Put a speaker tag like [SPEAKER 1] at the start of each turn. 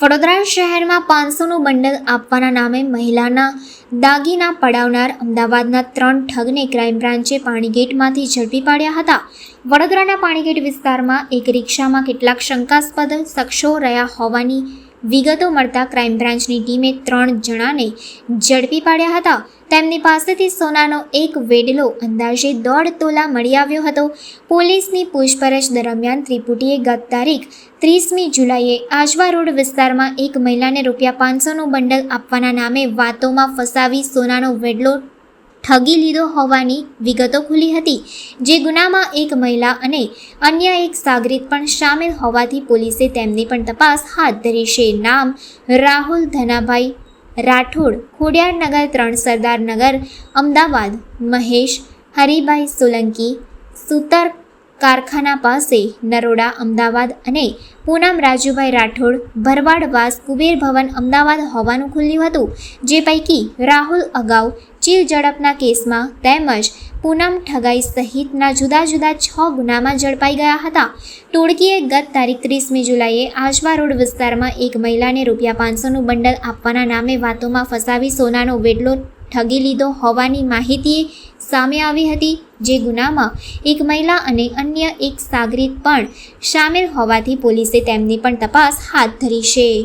[SPEAKER 1] વડોદરા શહેરમાં પાંચસોનું બંડલ આપવાના નામે મહિલાના દાગીના પડાવનાર અમદાવાદના ત્રણ ઠગને ક્રાઇમ બ્રાન્ચે પાણીગેટમાંથી ઝડપી પાડ્યા હતા. વડોદરાના પાણીગેટ વિસ્તારમાં એક રિક્ષામાં કેટલાક શંકાસ્પદ શખ્સો રહ્યા હોવાની વિગતો મળતા ક્રાઇમ બ્રાન્ચની ટીમે ત્રણ જણાને ઝડપી પાડ્યા હતા. તેમની પાસેથી સોનાનો એક વેડલો અંદાજે દોઢ તોલા મળી આવ્યો હતો. પોલીસની પૂછપરછ દરમિયાન ત્રિપુટીએ ગત તારીખ ત્રીસમી જુલાઈએ આજવા રોડ વિસ્તારમાં એક મહિલાને રૂપિયા પાંચસોનું બંડલ આપવાના નામે વાતોમાં ફસાવી સોનાનો વેડલો ઠગી લીધો હોવાની વિગતો ખુલી હતી, જે ગુનામાં એક મહિલા અને અન્ય એક સાગરિત પણ સામેલ હોવાથી પોલીસે તેમની પણ તપાસ હાથ ધરી છે. નામ રાહુલ ધનાભાઈ રાઠોડ ખોડિયારનગર ત્રણ સરદારનગર અમદાવાદ. મહેશ, હરિભાઈ સોલંકી, સુતર કારખાના પાસે નરોડા, અમદાવાદ અને પૂનમ રાજુભાઈ રાઠોડ ભરવાડવાસ કુબેર ભવન અમદાવાદ હોવાનું ખુલ્યું હતું, જે પૈકી રાહુલ અગાઉ ચીલ ઝડપના કેસમાં તેમજ પૂનમ ઠગાઈ સહિતના જુદા જુદા છ ગુનામાં ઝડપાઈ ગયા હતા. ટોળકીએ ગત તારીખ ત્રીસમી જુલાઈએ આજવા રોડ વિસ્તારમાં એક મહિલાને રૂપિયા પાંચસોનું બંડલ આપવાના નામે વાતોમાં ફસાવી સોનાનો વેડલો ઠગી લીધો હોવાની માહિતી સામે આવી હતી, જે ગુનામાં એક મહિલા અને અન્ય એક સાગરીત પણ સામેલ હોવાથી પોલીસે તેમની પણ તપાસ હાથ ધરી છે.